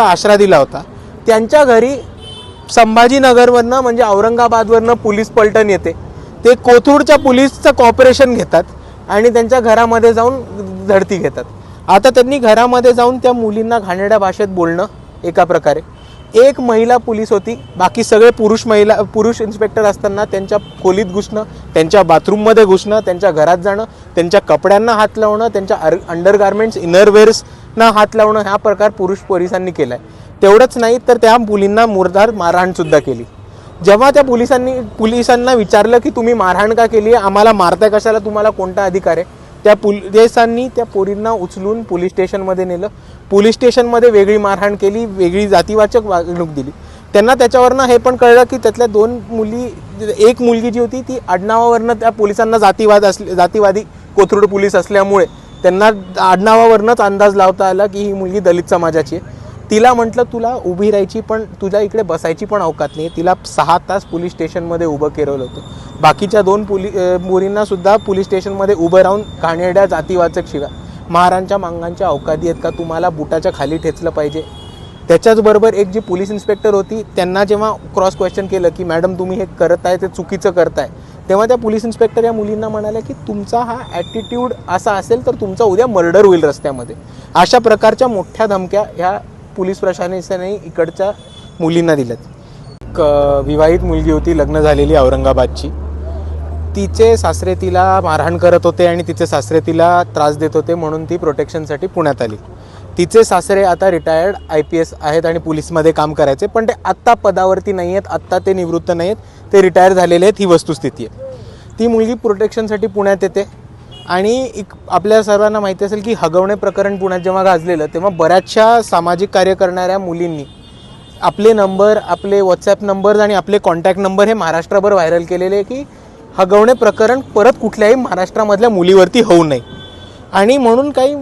आश्रा दिला होता. त्यांच्या घरी संभाजीनगरवरनं म्हणजे औरंगाबादवरनं पोलीस पलटण येते. ते कोथरूडच्या पोलीसचं कॉपरेशन घेतात आणि त्यांच्या घरामध्ये जाऊन झडती घेतात. आता त्यांनी घरामध्ये जाऊन त्या मुलींना घाणेड्या भाषेत बोलणं एका प्रकारे. एक महिला पोलीस होती बाकी सगळे पुरुष महिला पुरुष इन्स्पेक्टर असताना त्यांच्या खोलीत घुसणं त्यांच्या बाथरूममध्ये घुसणं त्यांच्या घरात जाणं त्यांच्या कपड्यांना हात लावणं त्यांच्या अर अंडरगार्मेंट्स इनरवेअर्सना हात लावणं हा प्रकार पुरुष पोलिसांनी केला आहे तेवढंच नाही तर त्या मुलींना मुरदार मारहाणसुद्धा केली. जेव्हा त्या पोलिसांनी पोलिसांना विचारलं की तुम्ही मारहाण का केली आहे? आम्हाला मारताय कशाला? तुम्हाला कोणता अधिकार आहे? त्या पोलिसांनी त्या पोरींना उचलून पोलीस स्टेशनमध्ये नेलं. पोलीस स्टेशनमध्ये वेगळी मारहाण केली वेगळी जातीवाचक वागणूक दिली. त्यांना त्याच्यावरनं हे पण कळलं की त्यातल्या दोन मुली एक मुलगी जी होती ती आडनावावरनं त्या पोलिसांना जातीवाद असले जातीवादी कोथरूड पोलीस असल्यामुळे त्यांना आडनावावरनंच अंदाज लावता आला की ही मुलगी दलित समाजाची आहे. तिला म्हटलं तुला उभी राहायची पण तुझ्या इकडे बसायची पण अवकात नाही. तिला सहा तास पोलीस स्टेशनमध्ये उभं केलं होतं. बाकीच्या दोन पोली मुलींनासुद्धा पोलीस स्टेशनमध्ये उभं राहून घाणेरड्या जातीवाचक शिव्या. महारांच्या मांगांच्या अवकादी आहेत का? तुम्हाला बुटाच्या खाली ठेचलं पाहिजे. त्याच्याचबरोबर एक जी पोलीस इन्स्पेक्टर होती त्यांना जेव्हा क्रॉस क्वेश्चन केलं की मॅडम तुम्ही हे करत आहे ते चुकीचं करताय. तेव्हा त्या पोलीस इन्स्पेक्टर या मुलींना म्हणाल्या की तुमचा हा ॲटिट्यूड असा असेल तर तुमचा उद्या मर्डर होईल रस्त्यामध्ये. अशा प्रकारच्या मोठ्या धमक्या ह्या पोलीस प्रशासनाने इकडच्या मुलींना दिल्यात. क विवाहित मुलगी होती लग्न झालेली औरंगाबादची. तिचे सासरे तिला मारहाण करत होते आणि तिचे सासरे तिला त्रास देत होते म्हणून ती प्रोटेक्शनसाठी पुण्यात आली. तिचे सासरे आता रिटायर्ड आय पी एस आहेत आणि पोलीसमध्ये काम करायचे पण ते आत्ता पदावरती नाही आहेत आत्ता ते निवृत्त नाही आहेत ते रिटायर झालेले आहेत ही वस्तुस्थिती आहे. ती मुलगी प्रोटेक्शनसाठी पुण्यात येते. आणि एक आपल्या सर्वांना माहिती असेल की हगवणे प्रकरण पुण्यात जेव्हा गाजलेलं तेव्हा बऱ्याचशा सामाजिक कार्य करणाऱ्या मुलींनी आपले नंबर आपले व्हॉट्सॲप नंबर आणि आपले कॉन्टॅक्ट नंबर हे महाराष्ट्रभर व्हायरल केलेले आहे की हगवणे प्रकरण परत कुठल्याही महाराष्ट्रामधल्या मुलीवरती होऊ नये. आणि म्हणून काही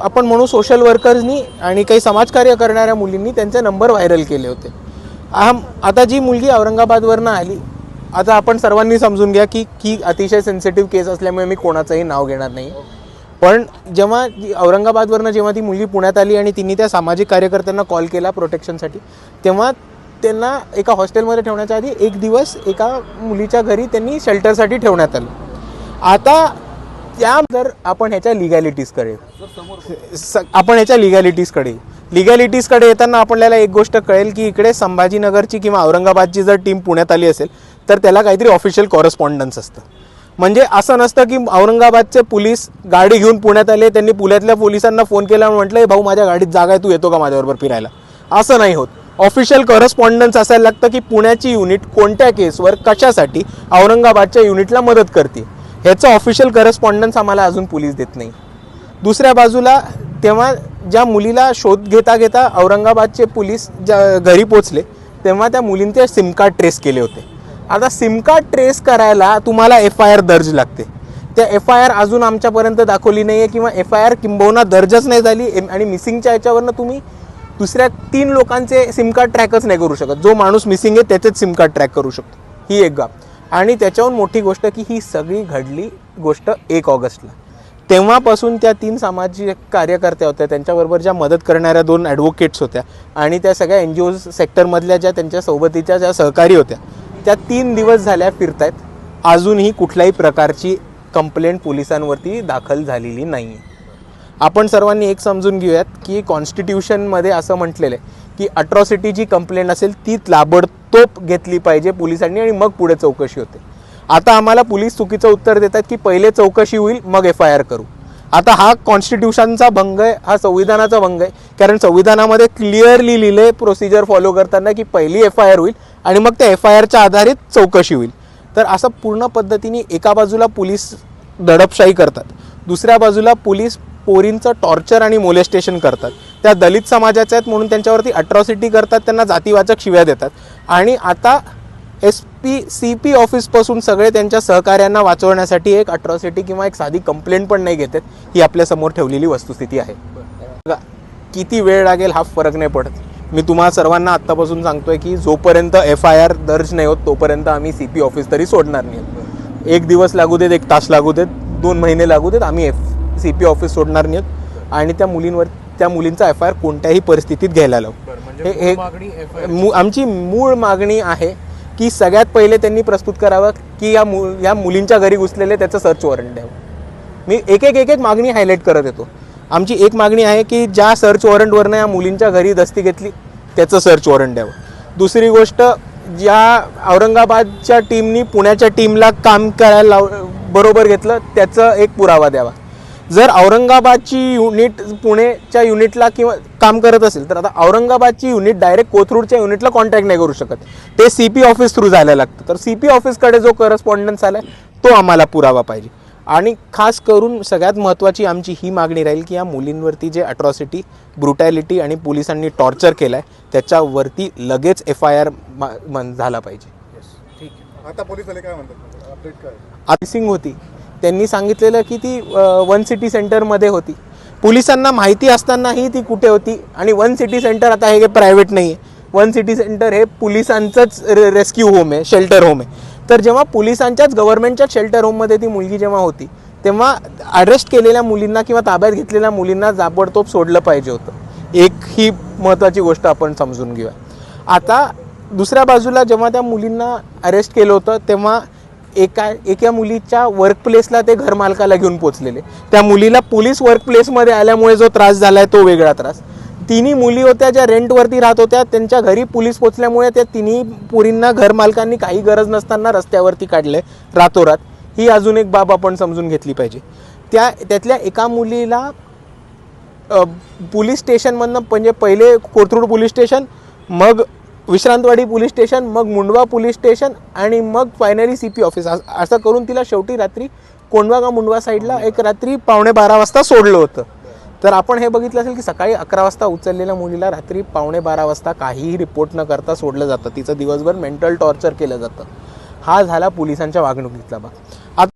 आपण म्हणू सोशल वर्कर्सनी आणि काही समाजकार्य करणाऱ्या मुलींनी त्यांचे नंबर व्हायरल केले होते. आम आता जी मुलगी औरंगाबादवरनं आली आता आपण सर्वांनी समजून घ्या की की अतिशय सेन्सिटिव्ह केस असल्यामुळे मी कोणाचंही नाव घेणार नाही. पण जेव्हा जी औरंगाबादवरनं जेव्हा ती मुलगी पुण्यात आली आणि तिने त्या सामाजिक कार्यकर्त्यांना कॉल केला प्रोटेक्शनसाठी तेव्हा त्यांना एका हॉस्टेलमध्ये ठेवण्याच्या आधी एक दिवस एका मुलीच्या घरी त्यांनी शेल्टरसाठी ठेवण्यात आलं. आता त्या जर आपण ह्याच्या लिगॅलिटीजकडे स- आपण ह्याच्या लिगॅलिटीजकडे लिगॅलिटीजकडे येताना आपल्याला एक गोष्ट कळेल की इकडे संभाजीनगरची किंवा औरंगाबादची जर टीम पुण्यात आली असेल तर त्याला काहीतरी ऑफिशियल कॉरेस्पॉन्डन्स असतं. म्हणजे असं नसतं की औरंगाबादचे पोलीस गाडी घेऊन पुण्यात आले त्यांनी पुण्यातल्या पोलिसांना फोन केला म्हटलं भाऊ माझ्या गाडीत जागा आहे तू येतो का माझ्याबरोबर फिरायला? असं नाही होत. ऑफिशियल करस्पॉन्डन्स असायला लागतं की पुण्याची युनिट कोणत्या केसवर कशासाठी औरंगाबादच्या युनिटला मदत करते. ह्याचं ऑफिशियल करस्पॉन्डन्स आम्हाला अजून पोलीस देत नाही. दुसऱ्या बाजूला तेव्हा ज्या मुलीला शोध घेता घेता औरंगाबादचे पोलीस ज्या घरी पोचले तेव्हा त्या मुलींचे सिमकार्ड ट्रेस केले होते. आता सिम कार्ड ट्रेस करायला तुम्हाला एफ आय आर दर्ज लागते. त्या एफ आय आर अजून आमच्यापर्यंत दाखवली नाही आहे किंवा एफ आय आर किंबहुना दर्जच नाही झाली. एम- आणि मिसिंगच्या याच्यावरनं तुम्ही दुसऱ्या तीन लोकांचे सिम कार्ड ट्रॅकच नाही करू शकत. जो माणूस मिसिंग आहे त्याचेच सिम कार्ड ट्रॅक करू शकतो. ही एक गाप. आणि त्याच्याहून मोठी गोष्ट की ही सगळी घडली गोष्ट एक ऑगस्टला. तेव्हापासून त्या तीन सामाजिक कार्यकर्त्या होत्या. त्यांच्याबरोबर ज्या मदत करणाऱ्या दोन ॲडव्होकेट्स होत्या. आणि त्या सगळ्या एन जी ओ सेक्टरमधल्या ज्या त्यांच्या सोबतीच्या ज्या सहकारी होत्या. त्या तीन दिवस झाल्या फिरतायत. अजूनही कुठल्याही प्रकारची कंप्लेंट पोलिसांवरती दाखल झालेली नाही आहे आपण सर्वांनी एक समजून घेऊयात की कॉन्स्टिट्यूशनमध्ये असं म्हटलेलं आहे की अट्रॉसिटी जी कंप्लेंट असेल ती ताबडतोब घेतली पाहिजे पोलिसांनी आणि मग पुढे चौकशी होते. आता आम्हाला पोलीस चुकीचं उत्तर देतात की पहिले चौकशी होईल मग एफ आय आर करू. आता हा कॉन्स्टिट्यूशनचा भंग आहे हा संविधानाचा भंग आहे. कारण संविधानामध्ये क्लिअरली लिहिले प्रोसिजर फॉलो करताना की पहिली एफ आय आर होईल आणि मग त्या एफ आय आरच्या आधारित चौकशी होईल. तर असं पूर्ण पद्धतीने एका बाजूला पोलीस दडपशाही करतात दुसऱ्या बाजूला पोलीस पोरींचं टॉर्चर आणि मोलेस्टेशन करतात. त्या दलित समाजाच्या आहेत म्हणून त्यांच्यावरती अट्रॉसिटी करतात त्यांना जातीवाचक शिव्या देतात. आणि आता एस पी सी पी ऑफिसपासून सगळे त्यांच्या सहकार्यांना वाचवण्यासाठी एक अट्रॉसिटी किंवा एक साधी कंप्लेंट पण नाही घेतात ही आपल्यासमोर ठेवलेली वस्तुस्थिती आहे. बघा, किती वेळ लागेल हा फरक नाही पडत. मी तुम्हाला सर्वांना आत्तापासून सांगतोय की जोपर्यंत एफ आय आर दर्ज नाही होत तोपर्यंत आम्ही सी पी ऑफिस तरी सोडणार नाही. एक दिवस लागू देत एक तास लागू देत दोन महिने लागू देत आम्ही एफ सी पी ऑफिस सोडणार नाही आणि त्या मुलींवर त्या मुलींचा एफ आय आर कोणत्याही परिस्थितीत घ्यायला लावू. म्हणजे हे- आमची मूळ मागणी आहे की सगळ्यात पहिले त्यांनी प्रस्तुत करावं की या मु या मुलींच्या घरी घुसलेले त्याचं सर्च वॉरंट द्यावं. मी एक एक एक एक मागणी हायलाईट करत येतो. आमची एक मागणी आहे की ज्या सर्च वॉरंटवरनं या मुलींच्या घरी दस्ती घेतली त्याचं सर्च वॉरंट द्यावं. दुसरी गोष्ट ज्या औरंगाबादच्या टीमनी पुण्याच्या टीमला काम करायला लाव बरोबर घेतलं त्याचं एक पुरावा द्यावा. जर औरंगाबादची युनिट पुणेच्या युनिटला किंवा काम करत असेल तर आता औरंगाबादची युनिट डायरेक्ट कोथरूडच्या युनिटला कॉन्टॅक्ट नाही करू शकत. ते सी पी ऑफिस थ्रू जायला लागतं. तर सी पी ऑफिसकडे जो करस्पॉन्डन्स आला तो आम्हाला पुरावा पाहिजे. आणि खास करून सगळ्यात महत्त्वाची आमची ही मागणी राहील की या मुलींवरती जे अट्रॉसिटी ब्रुटॅलिटी आणि पोलिसांनी टॉर्चर केलं आहे त्याच्यावरती लगेच एफ आय आर झाला पाहिजे. ठीक आहे. आता पोलीस आले काय म्हणतात? अपडेट काय सिंग होती. त्यांनी सांगितलेलं की ती वन सिटी सेंटरमध्ये होती. पोलिसांना माहिती असतानाही ती कुठे होती आणि वन सिटी सेंटर आता हे प्रायव्हेट नाही आहे वन सिटी सेंटर हे पोलिसांचंच रे रेस्क्यू होम आहे शेल्टर होम आहे. तर जेव्हा पोलिसांच्याच गव्हर्नमेंटच्याच शेल्टर होममध्ये ती मुलगी जेव्हा होती तेव्हा अरेस्ट केलेल्या मुलींना किंवा ताब्यात घेतलेल्या मुलींना जाबडतोब सोडलं पाहिजे होतं. एक ही महत्त्वाची गोष्ट आपण समजून घेऊया. आता दुसऱ्या बाजूला जेव्हा त्या मुलींना अरेस्ट केलं होतं तेव्हा एका एका मुलीच्या वर्क प्लेसला ते घरमालकाला घेऊन पोचलेले त्या मुलीला पोलीस वर्क प्लेसमध्ये आल्यामुळे जो त्रास झाला आहे तो वेगळा त्रास. तिन्ही मुली होत्या ज्या रेंटवरती राहत होत्या त्यांच्या घरी पोलीस पोचल्यामुळे त्या तिन्ही पुरींना घरमालकांनी काही गरज नसताना रस्त्यावरती काढले रातोरात. ही अजून एक बाब आपण समजून घेतली पाहिजे. त्या त्यातल्या एका मुलीला पोलीस स्टेशनमधनं म्हणजे पहिले कोथरूड पोलीस स्टेशन मग विश्रांतवाडी पोलीस स्टेशन मग मुंडवा पोलीस स्टेशन आणि मग फायनली सी पी ऑफिस अस- करून तिला शेवटी रात्री कोंडवा का मुंडवा साईडला एक रात्री पावणे बारा वाजता सोडलं होतं. तर आपण हे बघितलं असेल की सकाळी अकरा वाजता उचललेल्या मुलीला रात्री पावणे बारा वाजता काहीही रिपोर्ट न करता सोडलं जातं. तिचं दिवसभर मेंटल टॉर्चर केलं जातं. हा झाला पोलिसांच्या वागणुकीतला भाग. आता